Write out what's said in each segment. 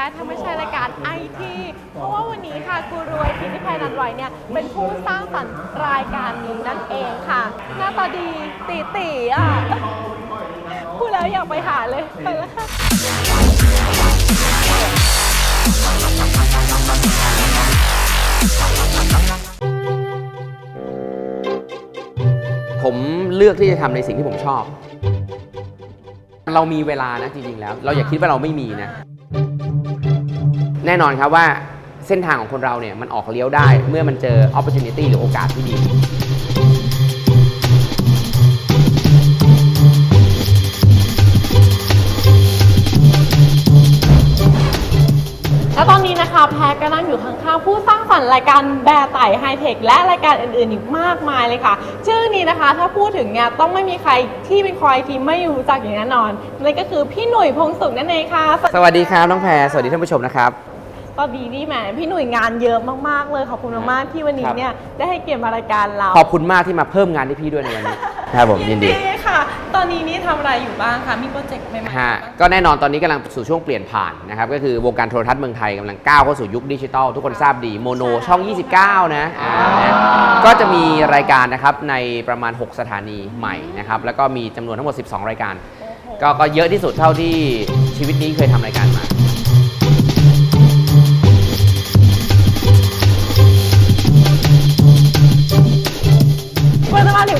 ได้ถ้าไม่ใช่รายการไอทีเพราะว่าวันนี้ค่ะกูรวยทีที่แพนันไวเนี่ยเป็นผู้สร้างสรรค์รายการนี้นั่นเองค่ะ หน้าตาดีตีตีอะพูดแล้วอยากไปหาเลยไปแล้วค่ะผมเลือกที่จะทำในสิ่งที่ผมชอบ เรามีเวลานะจริงๆแล้ว เราอย่าคิดว่าเราไม่มีนะ แน่นอนครับว่าเส้นทางของคนเราเนี่ยมันออกเลี้ยวได้เมื่อมันเจอ opportunity หรือโอกาสที่ดีและตอนนี้นะคะแพรก็นั่งอยู่ข้างๆผู้สร้างสรรค์รายการแบร์ไต่ไฮเทคและรายการอื่นๆอีกมากมายเลยค่ะ ชื่อนี้นะคะถ้าพูดถึงเนี่ยต้องไม่มีใครที่เป็นคอยทีไม่รู้จักอย่างแน่นอนนั่นก็คือพี่หนุ่ยพงศุขนั่นเองค่ะ สวัสดีครับน้องแพรสวัสดีท่านผู้ชมนะครับ ตอนนี้นี่แหมพี่หนุ่ยงานเยอะมากๆเลยขอบคุณมากๆที่วันนี้เนี่ยได้ให้เกียรติมารายการเราขอบคุณมากที่มาเพิ่มงานให้พี่ด้วยในวันนี้ ครับผมยินดีค่ะ ตอนนี้นี่ทำอะไรอยู่บ้างคะมีโปรเจกต์ใหม่ๆฮะบ้างก็แน่นอนตอนนี้กำลังสู่ช่วงเปลี่ยนผ่านนะครับก็คือวงการโทรทัศน์เมืองไทยกำลังก้าวเข้าสู่ยุคดิจิทัลทุกคนทราบดีโมโนช่อง 29 นะอ่านะก็จะมีรายการนะครับในประมาณ 6 สถานีใหม่นะครับแล้วก็มีจำนวนทั้งหมด 12 รายการ ก็ก็เยอะที่สุดเท่าที่ชีวิตนี้เคยทำรายการมา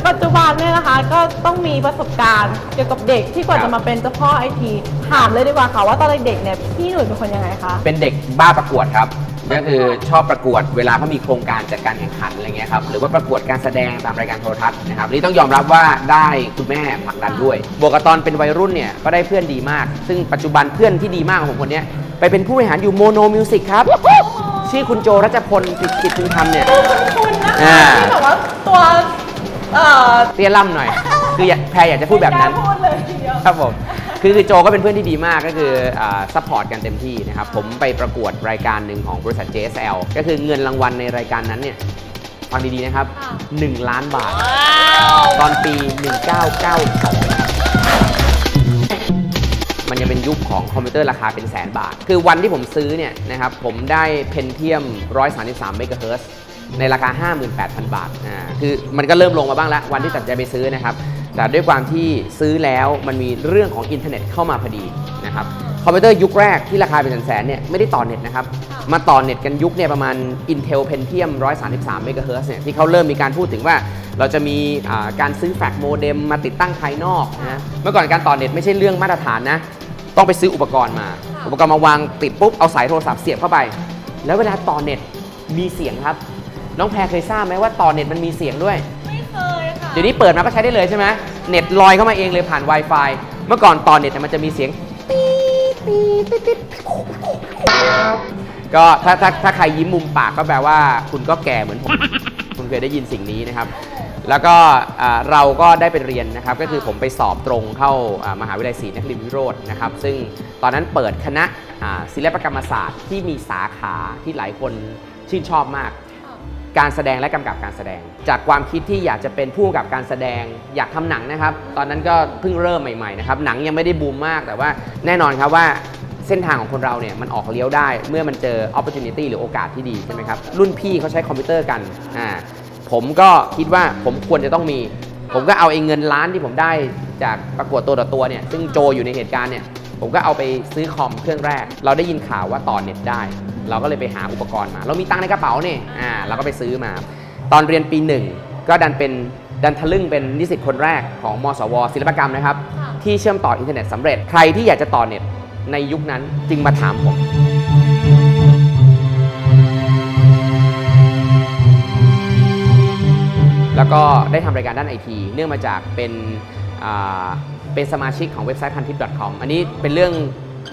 ปัจจุบันเนี่ยนะคะก็ต้องมีประสบการณ์เกี่ยวกับเด็กที่กว่าครับ จะมาเป็นเจ้าพ่อไอทีถามเลยดีกว่าค่ะว่าตอนเด็กๆเนี่ยพี่หนุ่ยเป็นคนยังไงคะเป็นเด็กบ้าประกวดครับ ก็คือชอบประกวดเวลาเขามีโครงการจัดการแข่งขันอะไรเงี้ยครับหรือว่าประกวดการแสดงตามรายการโทรทัศน์นะครับนี่ต้องยอมรับว่าได้คุณแม่ผลักดันด้วย บวกกับตอนเป็นวัยรุ่นเนี่ยก็ได้เพื่อนดีมาก ซึ่งปัจจุบันเพื่อนที่ดีมากของผมคนเนี้ยไปเป็นผู้บริหารอยู่โมโนมิวสิกครับ ชื่อคุณโจรัชพลกิจกิจคุณธรรมเนี่ย คุณนะอ่าคะที่แบบว่าตัว เอ่อเตี้ยล่ำหน่อย คืออยากแพรอยากจะพูดแบบนั้นไม่กล้าพูดเลยทีเดียว ครับผมคือคือโจก็เป็นเพื่อนที่ดีมากก็คือซัพพอร์ตกันเต็มที่นะครับ ผมไปประกวดรายการหนึ่งของบริษัท JSL ก็คือเงินรางวัลในรายการนั้นเนี่ยฟังดีๆนะครับ ค่ะ 1 ล้านบาทตอนปี 1992 มันยังเป็นยุคของคอมพิวเตอร์ราคาเป็นแสนบาท คือวันที่ผมซื้อเนี่ยนะครับ ผมได้เพนเทียม 133 เมกะเฮิรตซ์ ในราคา 58,000 บาทอ่าคือมันก็เริ่มลงมาบ้างแล้ว วันที่ตัดใจไปซื้อนะครับ แต่ด้วยความที่ซื้อแล้วมันมีเรื่องของอินเทอร์เน็ตเข้ามาพอดีนะครับคอมพิวเตอร์ยุคแรกที่ราคาเป็นแสนๆเนี่ยไม่ได้ต่อเน็ตนะครับ มาต่อเน็ตกันยุคเนี่ยประมาณ Intel Pentium 133เมกะเฮิรตซ์เนี่ยที่เขาเริ่มมีการพูดถึงว่า เราจะมีอ่าการซื้อแฟลชโมเด็มมาติดตั้งภายนอกนะเมื่อก่อนการต่อเน็ตไม่ใช่เรื่องมาตรฐานนะ ต้องไปซื้ออุปกรณ์มา อุปกรณ์มาวางติดปุ๊บเอาสายโทรศัพท์เสียบเข้าไป แล้วเวลาต่อเน็ตมีเสียงครับ น้องแพรเคยทราบไหมว่าต่อเน็ตมันมีเสียงด้วย ไม่เคยค่ะเดี๋ยวนี้เปิดมาก็ใช้ได้เลยใช่ไหมเน็ตลอยเข้ามาเองเลยผ่าน Wi-Fi เมื่อก่อนต่อเน็ตเนี่ยมันจะมีเสียงปี๊ดปี๊ดปี๊ดปี๊ดก็ถ้าถ้าถ้าใครยิ้มมุมปากก็แปลว่า คุณก็แก่เหมือนผม คุณเคยได้ยินสิ่งนี้นะครับ แล้วก็อ่าเราก็ได้ไปเรียนนะครับ ก็คือผมไปสอบตรงเข้าอ่ามหาวิทยาลัยศรีนครินทรวิโรจน์นะครับ ซึ่งตอนนั้นเปิดคณะอ่าศิลปกรรมศาสตร์ที่มีสาขาที่หลายคนชื่นชอบมาก การแสดงและกำกับการแสดง จากความคิดที่อยากจะเป็นผู้กำกับการแสดง อยากทำหนังนะครับ ตอนนั้นก็เพิ่งเริ่มใหม่ๆนะครับหนังยังไม่ได้บูมมากแต่ว่าแน่นอนครับว่าเส้นทางของคนเราเนี่ยมันออกเลี้ยวได้ เมื่อมันเจอ opportunity หรือโอกาสที่ดีใช่ไหมครับรุ่นพี่เขาใช้คอมพิวเตอร์กันอ่าผมก็คิดว่าผมควรจะต้องมี ผมก็เอาไอ้เงินล้านที่ผมได้จากประกวดตัวต่อตัวเนี่ยซึ่งโจอยู่ในเหตุการณ์เนี่ยผมก็เอาไปซื้อคอมเครื่องแรก เราได้ยินข่าวว่าต่อเน็ตได้ เราก็เลยไปหาอุปกรณ์มา เรามีตังในกระเป๋าเนี่ยอ่าเราก็ไปซื้อมา ตอนเรียนปีหนึ่งก็ดันเป็นดันทะลึ่งเป็นนิสิตคนแรกของมสว ศิลปกรรมนะครับ ที่เชื่อมต่ออินเทอร์เน็ตสำเร็จใครที่อยากจะต่อเน็ตในยุคนั้นจึงมาถามผมแล้วก็ได้ทำรายการด้านไอทีเนื่องมาจากเป็นเป็นสมาชิกของเว็บไซต์พันทิป .com อันนี้เป็นเรื่อง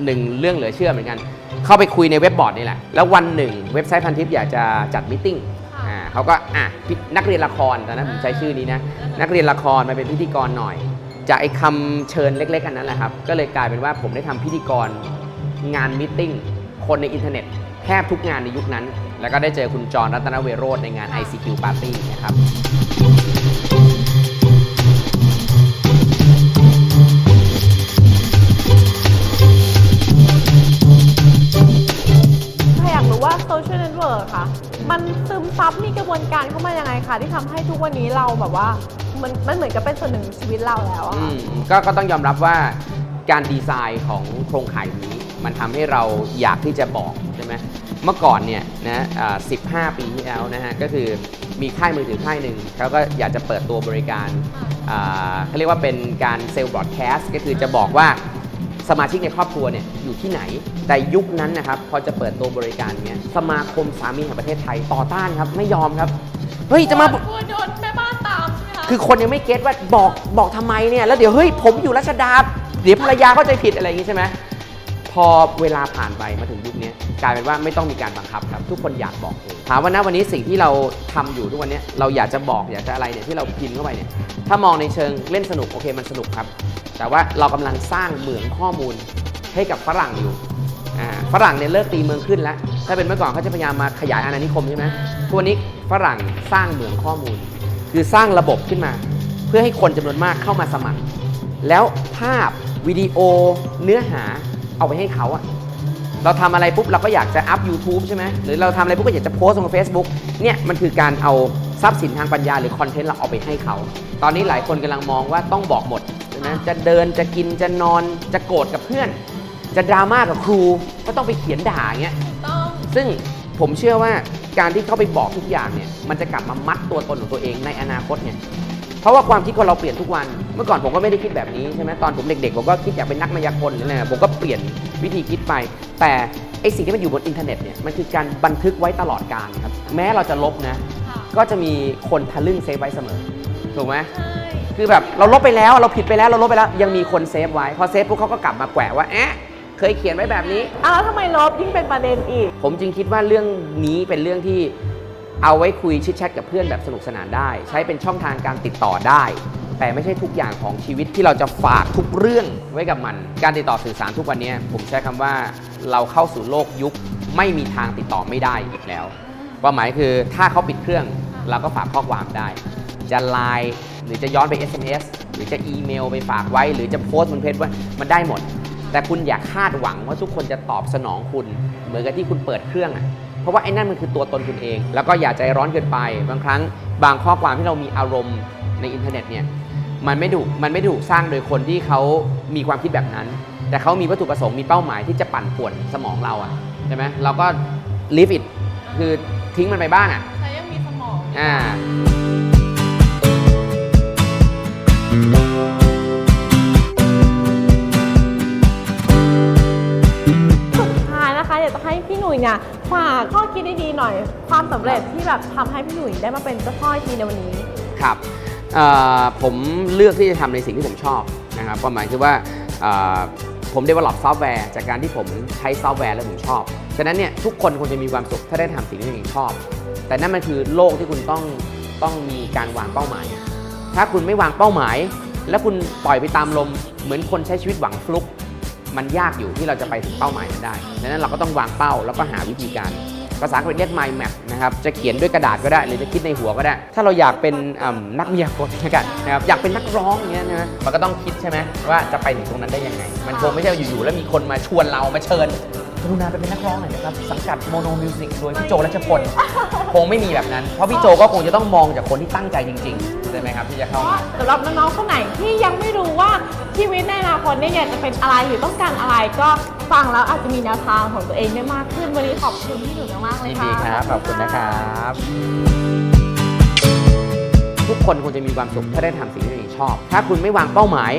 หนึ่งเรื่องเหลือเชื่อเหมือนกัน เข้าไปคุยในเว็บบอร์ดนี่แหละ แล้ววันหนึ่งเว็บไซต์พันทิปอยากจะจัดมิ팅อ่าเขาก็อะพี่นักเรียนละครตอนนั้นผมใช้ชื่อนี้นะ นักเรียนละครมาเป็นพิธีกรหน่อย จากไอ้คำเชิญเล็กๆอันนั้นแหละครับ ก็เลยกลายเป็นว่าผมได้ทำพิธีกรงานมิ팅คนในอินเทอร์เน็ตแทบทุกงานในยุคนั้น แล้วก็ได้เจอคุณจรรัตนเวโรธในงาน ICQ Party นะครับ่าโซเชียลเน็ตเวิร์กค่ะ มันซึมซับมีกระบวนการเข้ามายังไงคะที่ทำให้ทุกวันนี้เราแบบว่ามันมันเหมือนกับเป็นส่วนหนึ่งของชีวิตเราแล้วอะอืค่ะ มก็ก็ต้องยอมรับว่าการดีไซน์ของโครงข่ายนี้ มันทำให้เราอยากที่จะบอกใช่ไหมเมื่อก่อนเนี่ยนะอ่า15ปีที่แล้วนะฮะ ก็คือมีค่ายมือถือค่ายหนึ่งเขาก็อยากจะเปิดตัวบริการอ่าเขาเรียกว่าเป็นการเซลล์บรอดแคสต์ก็คือจะบอกว่า สมาชิกในครอบครัวเนี่ยอยู่ที่ไหน แต่ยุคนั้นนะครับพอจะเปิดตัวบริการเนี่ยสมาคมสามีแห่งประเทศไทยต่อต้านครับไม่ยอมครับเฮ้ยจะมา กลัวโดนแม่บ้านตามใช่ไหมคะ คือคนยังไม่เก็ตว่าบอกบอกทำไมเนี่ย แล้วเดี๋ยวเฮ้ยผมอยู่รัชดา เดี๋ยวภรรยาเข้าใจผิดอะไรอย่างงี้ใช่ไหมพอเวลาผ่านไปมาถึงยุคนี้กลายเป็นว่าไม่ต้องมีการบังคับครับ ทุกคนอยากบอกเอง ถามว่าณวันนี้สิ่งที่เราทำอยู่ทุกวันนี้เราอยากจะบอกอยากจะอะไรเนี่ยที่เราพิมพ์เข้าไปเนี่ยถ้ามองในเชิงเล่นสนุกโอเคมันสนุกครับ แต่ว่าเรากำลังสร้างเหมืองข้อมูลให้กับฝรั่งอยู่ฝรั่งเนี่ยเลิกตีเมืองขึ้นแล้ว ถ้าเป็นเมื่อก่อนเขาจะพยายามมาขยายอาณานิคมใช่ไหมทุกวันนี้ฝรั่งสร้างเหมืองข้อมูล คือสร้างระบบขึ้นมา เพื่อให้คนจำนวนมากเข้ามาสมัคร แล้วภาพวิดีโอเนื้อหาเอาไปให้เขาอะ เราทำอะไรปุ๊บเราก็อยากจะอัพ YouTube ใช่ไหมหรือเราทำอะไรปุ๊บก็อยากจะโพสต์ลง Facebook เนี่ยมันคือการเอาทรัพย์สินทางปัญญาหรือคอนเทนต์เราเอาไปให้เขา ตอนนี้หลายคนกำลังมองว่าต้องบอกหมดใช่ไหมจะเดินจะกินจะนอนจะโกรธกับเพื่อน จะดราม่ากับครูก็ต้องไปเขียนด่าอย่างเงี้ยต้องซึ่งผมเชื่อว่าการที่เขาไปบอกทุกอย่างเนี่ยมันจะกลับมามัดตัวตนของตัวเองในอนาคตเนี่ยเพราะว่าความคิดคนเราเปลี่ยนทุกวัน เมื่อก่อนผมก็ไม่ได้คิดแบบนี้ใช่ไหมตอนผมเด็กๆผมก็คิดอยากเป็นนักมายากลหรืออะไรนะผมก็เปลี่ยนวิธีคิดไป แต่ไอสิ่งที่มันอยู่บนอินเทอร์เน็ตเนี่ยมันคือการบันทึกไว้ตลอดกาลครับแม้เราจะลบนะค่ะก็จะมีคนทะลึ่งเซฟไว้เสมอถูกไหมใช่คือแบบเราลบไปแล้วเราผิดไปแล้วเราลบไปแล้วยังมีคนเซฟไว้พอเซฟปุ๊บเขาก็กลับมาแกวะว่าแอะเคยเขียนไว้แบบนี้อ้าวแล้วทำไมลบยิ่งเป็นประเด็นอีก ผมจึงคิดว่าเรื่องนี้เป็นเรื่องที่เอาไว้คุยชิดแชทกับเพื่อนแบบสนุกสนานได้ ใช้เป็นช่องทางการติดต่อได้ แต่ไม่ใช่ทุกอย่างของชีวิตที่เราจะฝากทุกเรื่องไว้กับมัน การติดต่อสื่อสารทุกวันนี้ ผมใช้คำว่าเราเข้าสู่โลกยุคไม่มีทางติดต่อไม่ได้อีกแล้วความหมายคือถ้าเขาปิดเครื่อง เราก็ฝากข้อความได้ จะไลน์หรือจะย้อนไป SMS หรือจะอีเมลไปฝากไว้ หรือจะโพสต์บนเพจไว้มันได้หมด แต่คุณอย่าคาดหวังว่าทุกคนจะตอบสนองคุณ เหมือนกับที่คุณเปิดเครื่องอะเพราะว่าไอ้นั่นมันคือตัวตนคุณเอง แล้วก็อย่าใจร้อนเกินไป บางครั้งบางข้อความที่เรามีอารมณ์ในอินเทอร์เน็ตเนี่ย มันไม่ถูกมันไม่ถูกสร้างโดยคนที่เขามีความคิดแบบนั้น แต่เขามีวัตถุประสงค์มีเป้าหมายที่จะปั่นป่วนสมองเราอะใช่ไหมเราก็ leave it คือทิ้งมันไปบ้างอะใช้ยังมีสมองอ่าสุดท้ายนะคะอยากจะให้พี่หนุ่ยเนี่ยฝากข้อคิดดีๆหน่อย ความสำเร็จที่แบบทำให้พี่หนุ่ยได้มาเป็นเจ้าพ่อทีในวันนี้ครับเอ่อ ผมเลือกที่จะทำในสิ่งที่ผมชอบนะครับความหมายคือว่าผม develop ซอฟต์แวร์จากการที่ผมใช้ซอฟต์แวร์แล้วผมชอบ ฉะนั้นเนี่ยทุกคนควรจะมีความสุขถ้าได้ทำสิ่งที่ตัวเองชอบ แต่นั่นมันคือโลกที่คุณต้องต้องมีการวางเป้าหมาย ถ้าคุณไม่วางเป้าหมาย แล้วคุณปล่อยไปตามลม เหมือนคนใช้ชีวิตหวังฟลุก มันยากอยู่ที่เราจะไปถึงเป้าหมายนั้นได้ ดังนั้นเราก็ต้องวางเป้าแล้วก็หาวิธีการ ภาษาอังกฤษเรียก mind map นะครับ จะเขียนด้วยกระดาษก็ได้ หรือจะคิดในหัวก็ได้ ถ้าเราอยากเป็นนักวิทยากรกันนะครับ อยากเป็นนักร้องอย่างเงี้ยนะมันก็ต้องคิดใช่ไหมว่าจะไปถึงตรงนั้นได้ยังไง มันคงไม่ใช่อยู่ๆแล้วมีคนมาชวนเรามาเชิญ กรุณาไปเป็นนักร้องหน่อยนะครับ สังกัดโมโนมิวสิกโดยพี่โจรัชพล คงไม่มีแบบนั้น เพราะพี่โจก็คงจะต้องมองจากคนที่ตั้งใจจริงๆ ใช่ไหมครับที่จะเข้ามาสำหรับน้องๆคนไหนที่ยังไม่รู้ว่าชีวิตในอนาคตเนี่ยอยากจะเป็นอะไรหรือต้องการอะไรก็ฟังแล้วอาจจะมีแนวทางของตัวเองได้มากขึ้นวันนี้ขอบคุณพี่หนุ่ยมากๆเลยยินค่ะดีครับ ขอบคุณนะครับ ทุกคนควรจะมีความสุขถ้าได้ทำสิ่งที่ตัวเองชอบ ถ้าคุณไม่วางเป้าหมาย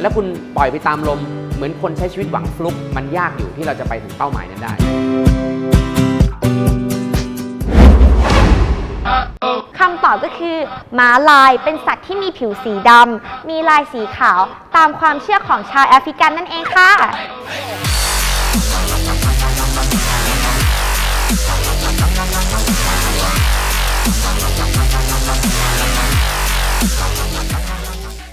แล้วคุณปล่อยไปตามลมเห มือนคนใช้ชีวิตหวังฟลุก มันยากอยู่ที่เราจะไปถึงเป้าหมายนั้นได้คำตอบก็คือม้าลายเป็นสัตว์ที่มีผิวสีดำมีลายสีขาวตามความเชื่อของชาวแอฟริกันนั่นเองค่ะ